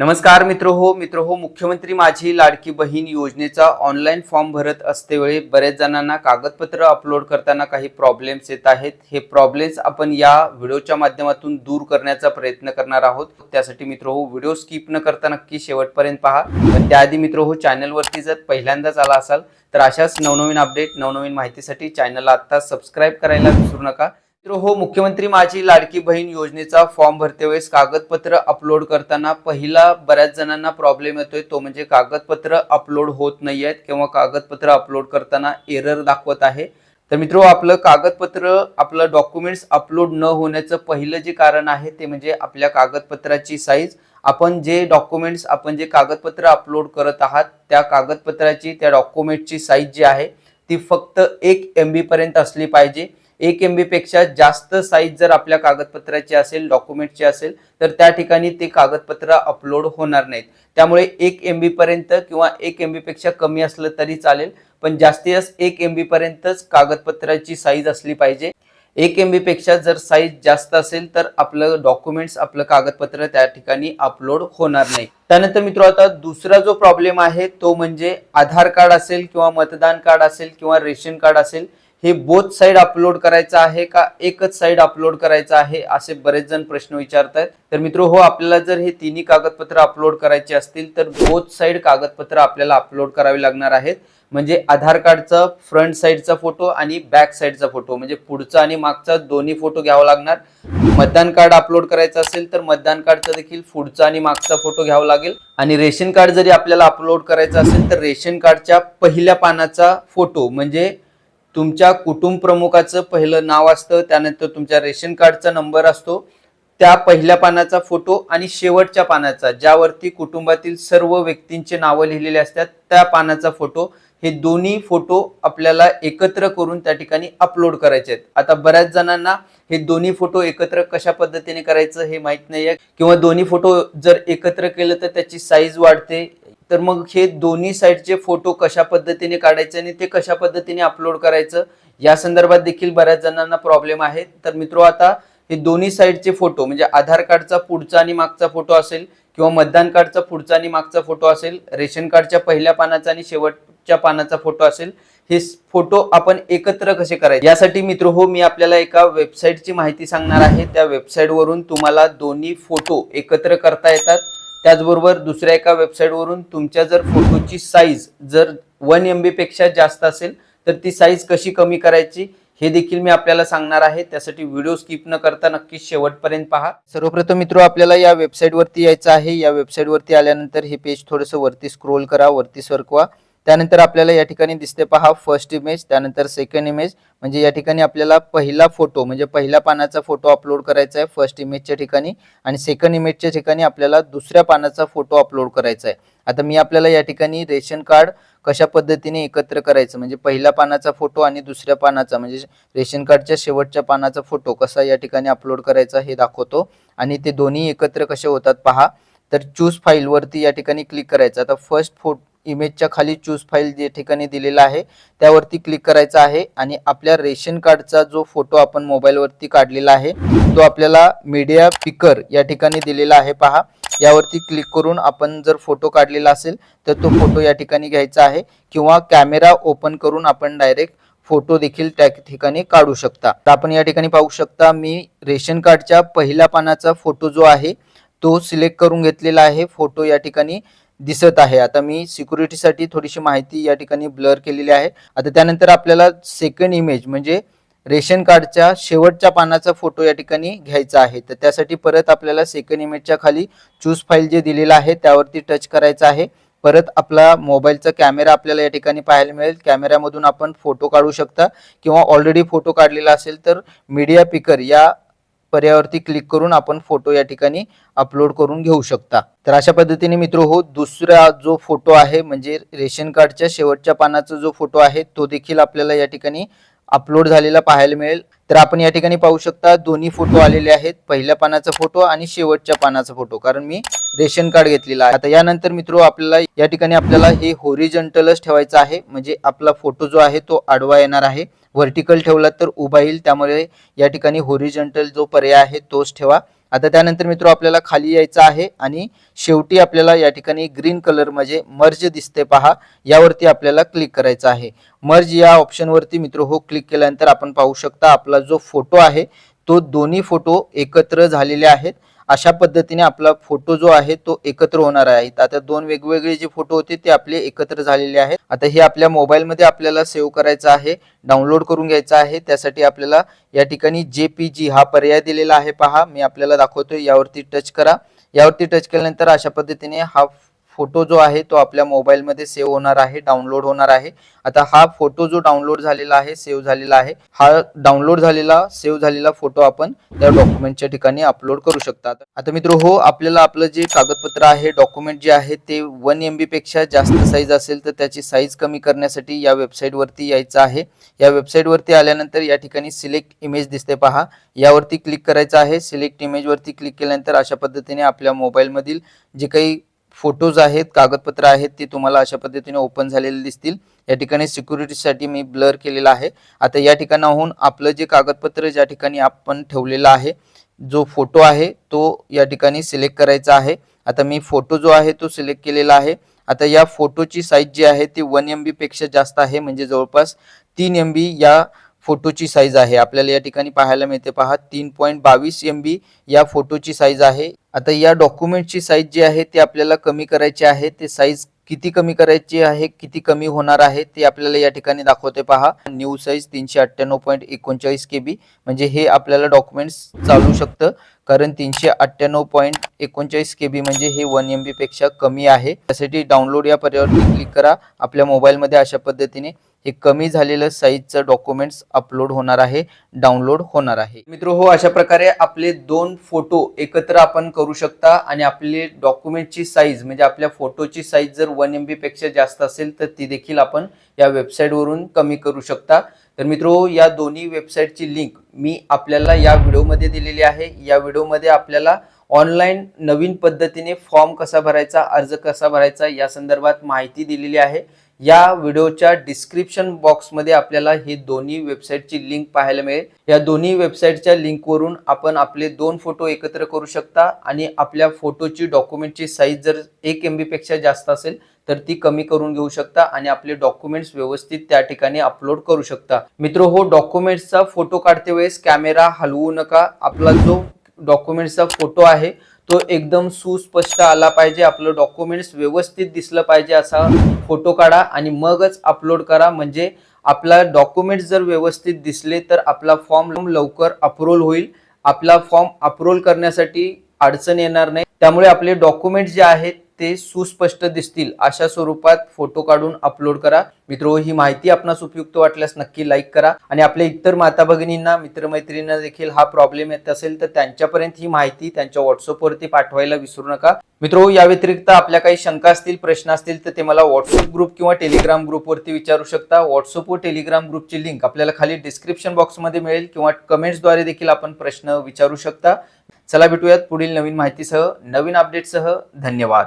नमस्कार मित्र हो मित्र हो मुख्यमंत्री माझी लाडकी बहीण योजनेचा ऑनलाईन फॉर्म भरत असतेवेळी बऱ्याच जणांना कागदपत्र अपलोड करताना काही प्रॉब्लेम्स येत आहेत. हे प्रॉब्लेम्स आपण या व्हिडिओच्या माध्यमातून दूर करण्याचा प्रयत्न करणार आहोत. त्यासाठी मित्र हो व्हिडिओ स्किप न करता नक्की शेवटपर्यंत पहा. पण त्याआधी मित्र हो चॅनलवरती जर पहिल्यांदाच आला असाल तर अशाच नवनवीन अपडेट नवनवीन माहितीसाठी चॅनलला आत्ता सबस्क्राईब करायला विसरू नका. हो मुख्यमंत्री माझी लाडकी बहीण योजनेचा फॉर्म भरते वेळेस कागदपत्र अपलोड करताना पहिला बऱ्याच जणांना प्रॉब्लेम येतोय. तो म्हणजे कागदपत्र अपलोड होत नाही आहेत किंवा कागदपत्र अपलोड करताना एरर दाखवत आहे. तर मित्र आपलं कागदपत्र आपलं डॉक्युमेंट्स अपलोड न होण्याचं पहिलं जे कारण आहे ते म्हणजे आपल्या कागदपत्राची साईज आपण जे डॉक्युमेंट्स आपण जे कागदपत्र अपलोड करत आहात त्या कागदपत्राची त्या डॉक्युमेंटची साईज जी आहे ती फक्त एक एम बी पर्यंत असली पाहिजे. एक एमपेक्षा जास्त साईज जर आपल्या कागदपत्राची असेल डॉक्युमेंटची असेल तर त्या ठिकाणी ते कागदपत्र अपलोड होणार नाहीत. त्यामुळे एक एम पर्यंत किंवा एक एमपेक्षा कमी असलं तरी चालेल पण जास्तीत जास्त एक एम पर्यंतच कागदपत्राची साईज असली पाहिजे. एक एमपेक्षा जर साईज जास्त असेल तर आपलं डॉक्युमेंट्स आपलं कागदपत्र त्या ठिकाणी अपलोड होणार नाही. त्यानंतर मित्र आता दुसरा जो प्रॉब्लेम आहे तो म्हणजे आधार कार्ड असेल किंवा मतदान कार्ड असेल किंवा रेशन कार्ड असेल हे बोथ साईड अपलोड करायचं आहे का एकच साईड अपलोड करायचं आहे असे बरेच जण प्रश्न विचारत आहेत तर मित्र हो आपल्याला जर हे तिन्ही कागदपत्र अपलोड करायचे असतील तर बोथ साईड कागदपत्र आपल्याला अपलोड करावे लागणार आहेत. म्हणजे आधार कार्डचा फ्रंट साईडचा फोटो आणि बॅक साईडचा फोटो म्हणजे पुढचा आणि मागचा दोन्ही फोटो घ्यावा लागणार. मतदान कार्ड अपलोड करायचं असेल तर मतदान कार्डचा देखील पुढचा आणि मागचा फोटो घ्यावा लागेल. आणि रेशन कार्ड जरी आपल्याला अपलोड करायचं असेल तर रेशन कार्डच्या पहिल्या पानाचा फोटो म्हणजे तुमच्या कुटुंब प्रमुखाचं पहिलं नाव असतं त्यानंतर तुमच्या रेशन कार्डचा नंबर असतो. त्या पहिल्या पानाचा फोटो आणि शेवटच्या पानाचा ज्यावरती कुटुंबातील सर्व व्यक्तींचे नावं लिहिलेले असतात त्या पानाचा फोटो. हे दोन्ही फोटो आपल्याला एकत्र करून त्या ठिकाणी अपलोड करायचे आहेत. आता बऱ्याच जणांना हे दोन्ही फोटो एकत्र कशा पद्धतीने करायचं हे माहीत नाही आहे किंवा दोन्ही फोटो जर एकत्र केलं तर त्याची साईज वाढते तर मग हे दोन्ही साईडचे फोटो कशा पद्धतीने काढायचे आणि ते कशा पद्धतीने अपलोड करायचं या संदर्भात देखील बऱ्याच जणांना प्रॉब्लेम आहे. तर मित्रो आता हे दोन्ही साईडचे फोटो म्हणजे आधार कार्डचा पुढचा आणि मागचा फोटो असेल किंवा मतदान कार्डचा पुढचा आणि मागचा फोटो असेल रेशन कार्डच्या पहिल्या पानाचा आणि शेवटच्या पानाचा फोटो असेल हे फोटो आपण एकत्र कसे करायचे? यासाठी मित्र हो मी आपल्याला एका वेबसाईटची माहिती सांगणार आहे. त्या वेबसाईटवरून तुम्हाला दोन्ही फोटो एकत्र करता येतात. त्याचबरोबर दुसऱ्या एका वेबसाईटवरून तुमच्या जर फोटोची साईज जर वन एम बीपेक्षा जास्त असेल तर ती साईज कशी कमी करायची हे देखील मी आपल्याला सांगणार आहे. त्यासाठी व्हिडिओ स्किप न करता नक्की शेवटपर्यंत पहा. सर्वप्रथम मित्र आपल्याला या वेबसाईटवरती यायचं आहे. या वेबसाईटवरती आल्यानंतर हे पेज थोडंसं वरती स्क्रोल करा वरती सरकवा. त्यानंतर आपल्याला या ठिकाणी दिसते पहा फर्स्ट इमेज त्यानंतर सेकंड इमेज म्हणजे या ठिकाणी आपल्याला पहिला फोटो म्हणजे पहिल्या पानाचा फोटो अपलोड करायचा आहे फर्स्ट इमेजच्या ठिकाणी. आणि सेकंड इमेजच्या ठिकाणी आपल्याला दुसऱ्या पानाचा फोटो अपलोड करायचा आहे. आता मी आपल्याला या ठिकाणी रेशन कार्ड कशा पद्धतीने एकत्र करायचं? म्हणजे पहिल्या पानाचा फोटो आणि दुसऱ्या पानाचा म्हणजे रेशन कार्डच्या शेवटच्या पानाचा फोटो कसा या ठिकाणी अपलोड करायचा हे दाखवतो. आणि ते दोन्ही एकत्र कसे होतात पहा. तर चूज फाईलवरती या ठिकाणी क्लिक करायचं. आता फर्स्ट फोटो इमेजच्या खाली चूज फाईल जे ठिकाणी दिलेला आहे त्यावरती क्लिक करायचा आहे आणि आपल्या रेशन कार्डचा जो फोटो आपण मोबाईलवरती काढलेला आहे तो आपल्याला मीडिया पिकर या ठिकाणी दिलेला आहे पहा. यावरती क्लिक करून आपण जर फोटो काढलेला असेल तर तो फोटो या ठिकाणी घ्यायचा आहे किंवा कॅमेरा ओपन करून आपण डायरेक्ट फोटो देखील त्या ठिकाणी काढू शकता. तर आपण या ठिकाणी पाहू शकता मी रेशन कार्डच्या पहिल्या पानाचा फोटो जो आहे तो सिलेक्ट करून घेतलेला आहे. फोटो या ठिकाणी दिसत आहे. आता मी सिक्युरिटीसाठी थोडीशी माहिती या ठिकाणी ब्लर केलेली आहे. आता त्यानंतर आपल्याला सेकंड इमेज म्हणजे रेशन कार्डच्या शेवटच्या पानाचा फोटो या ठिकाणी घ्यायचा आहे. तर त्यासाठी परत आपल्याला सेकंड इमेजच्या खाली चूज फाईल जे दिलेलं आहे त्यावरती टच करायचं आहे. परत आपला मोबाईलचा कॅमेरा आपल्याला या ठिकाणी पाहायला मिळेल. कॅमेऱ्यामधून आपण फोटो काढू शकता. किंवा ऑलरेडी फोटो काढलेला असेल तर मीडिया पिकर या पर्यावरती क्लिक करून आपण फोटो या ठिकाणी अपलोड करून घेऊ शकता. तर अशा पद्धतीने मित्र हो दुसरा जो फोटो आहे म्हणजे रेशन कार्डच्या शेवटच्या पानाचा जो फोटो आहे तो देखील आपल्याला या ठिकाणी अपलोड झालेला पाहायला मिळेल. तर आपण या ठिकाणी पाहू शकता दोन्ही फोटो आलेले आहेत. पहिल्या पानाचा फोटो आणि शेवटच्या पानाचा फोटो कारण मी रेशन कार्ड घेतलेला आहे. आता यानंतर मित्र आपल्याला या ठिकाणी आपल्याला हे होरिजंटलच ठेवायचं आहे. म्हणजे आपला फोटो जो आहे तो आडवा येणार आहे. व्हर्टिकल ठेवला तर उभा येईल. त्यामुळे या ठिकाणी होरिजंटल जो पर्याय आहे तोच ठेवा. आता त्यानंतर मित्र आपल्याला खाली यायचं आहे आणि शेवटी आपल्याला या ठिकाणी ग्रीन कलर म्हणजे मर्ज दिसते पहा. यावरती आपल्याला क्लिक करायचं आहे. मर्ज या ऑप्शनवरती मित्र हो क्लिक केल्यानंतर आपण पाहू शकता आपला जो फोटो आहे तो दोन्ही फोटो एकत्र झालेले आहेत. अशा पद्धतीने आपला फोटो जो आहे तो एकत्र होणार आहे. आता दोन वेगवेगळे जे फोटो होते ते आपले एकत्र झालेले आहेत. आता हे आपल्या मोबाईलमध्ये आपल्याला सेव्ह करायचं आहे डाउनलोड करून घ्यायचं आहे. त्यासाठी आपल्याला या ठिकाणी जे पी जी हा पर्याय दिलेला आहे पहा. मी आपल्याला दाखवतोय. यावरती टच करा. यावरती टच केल्यानंतर अशा पद्धतीने हा फोटो जो आहे तो आपल्या मोबाईलमध्ये सेव्ह होणार आहे डाउनलोड होणार आहे. आता हा फोटो जो डाउनलोड झालेला आहे सेव्ह झालेला आहे हा डाउनलोड झालेला सेव्ह झालेला फोटो आपण त्या डॉक्युमेंटच्या ठिकाणी अपलोड करू शकता आता मित्र हो आपल्याला आपलं जे कागदपत्र आहे डॉक्युमेंट जे आहे ते वन एमपेक्षा जास्त साईज असेल तर त्याची साईज कमी करण्यासाठी या वेबसाईटवरती यायचं आहे. या वेबसाईटवरती आल्यानंतर या ठिकाणी सिलेक्ट इमेज दिसते पहा. यावरती क्लिक करायचं आहे. सिलेक्ट इमेजवरती क्लिक केल्यानंतर अशा पद्धतीने आपल्या मोबाईलमधील जे काही फोटोज आहेत कागदपत्र आहेत ते तुम्हाला अशा पद्धतीने ओपन झालेले दिसतील. या ठिकाणी सिक्युरिटीसाठी मी ब्लर केलेला आहे. आता या ठिकाणाहून आपलं जे कागदपत्र ज्या ठिकाणी आपण ठेवलेलं आहे जो फोटो आहे तो या ठिकाणी सिलेक्ट करायचा आहे. आता मी फोटो जो आहे तो सिलेक्ट केलेला आहे. आता या फोटोची साईज जी आहे ती वन एमपेक्षा जास्त आहे. म्हणजे जवळपास तीन एम बी या फोटोची साईज आहे. आपल्याला या ठिकाणी पाहायला मिळते पहा तीन पॉईंट बावीस एम बी या फोटोची साईज आहे. आता या डॉक्युमेंटची साईज जी आहे ती आपल्याला कमी करायची आहे. ते साईज किती कमी करायची आहे किती कमी होणार आहे ते आपल्याला या ठिकाणी दाखवते पहा. न्यू साईज तीनशे अठ्ठ्याण्णव पॉईंट एकोणचाळीस के बी म्हणजे हे आपल्याला डॉक्युमेंट्स चालू शकतं. कारण तीनशे अठ्ठ्याण्णव पॉईंट एकोणचाळीस के बी म्हणजे हे वन एमपेक्षा कमी आहे. त्यासाठी डाउनलोड या पर्यावरती क्लिक करा. आपल्या मोबाईलमध्ये अशा पद्धतीने हे कमी झालेलं साईजचं डॉक्युमेंट्स अपलोड होणार आहे डाउनलोड होणार आहे. मित्र हो अशा प्रकारे आपले दोन फोटो एकत्र आपण करू शकता आणि आपले डॉक्युमेंटची साईज म्हणजे आपल्या फोटोची साईज जर वन एमपेक्षा जास्त असेल तर ती देखील आपण या वेबसाईटवरून कमी करू शकता. तर मित्रो हो, या दोन्ही वेबसाईटची लिंक मी आपल्याला या व्हिडिओमध्ये दिलेली आहे. या व्हिडिओमध्ये आपल्याला ऑनलाईन नवीन पद्धतीने फॉर्म कसा भरायचा अर्ज कसा भरायचा या संदर्भात माहिती दिलेली आहे. या व्हिडिओच्या डिस्क्रिप्शन बॉक्समध्ये आपल्याला ही दोन्ही वेबसाईटची लिंक पाहायला मिळेल. या दोन्ही वेबसाईटच्या लिंकवरून आपण आपले दोन फोटो एकत्र करू शकता आणि आपल्या फोटोची डॉक्युमेंटची साईज जर एक एमपेक्षा जास्त असेल तर ती कमी करून घेऊ शकता आणि आपले डॉक्युमेंट्स व्यवस्थित त्या ठिकाणी अपलोड करू शकता. मित्र हो डॉक्युमेंट्सचा फोटो काढते वेळेस कॅमेरा हलवू नका. आपला जो डॉक्युमेंट्सचा फोटो आहे तो एकदम सुस्पष्ट आला पाहिजे आपलं डॉक्युमेंट्स व्यवस्थित दिसलं पाहिजे असा फोटो काढा आणि मगच अपलोड करा. म्हणजे आपला डॉक्युमेंट्स जर व्यवस्थित दिसले तर आपला फॉर्म लवकर अप्रूव्ह होईल. आपला फॉर्म अप्रूव्ह करण्यासाठी अडचण येणार नाही. त्यामुळे आपले डॉक्युमेंट्स जे आहेत ते सुस्पष्ट दिसतील. अशा स्वरूपात फोटो काढून अपलोड करा. मित्र ही माहिती आपणास उपयुक्त वाटल्यास नक्की लाईक करा. आणि आपल्या इतर माता भगिनींना मित्रमैत्रिणींना देखील हा प्रॉब्लेम येत असेल तर त्यांच्यापर्यंत ही माहिती त्यांच्या व्हॉट्सअपवरती पाठवायला विसरू नका. मित्रो या व्यतिरिक्त आपल्या काही शंका असतील प्रश्न असतील तर ते मला व्हॉट्सअप ग्रुप किंवा टेलिग्राम ग्रुपवरती विचारू शकता. व्हॉट्सअप व टेलिग्राम ग्रुपची लिंक आपल्याला खाली डिस्क्रिप्शन बॉक्समध्ये मिळेल किंवा कमेंट्सद्वारे देखील आपण प्रश्न विचारू शकता. चला भेटूयात पुढील नवीन माहितीसह नवीन अपडेटसह धन्यवाद.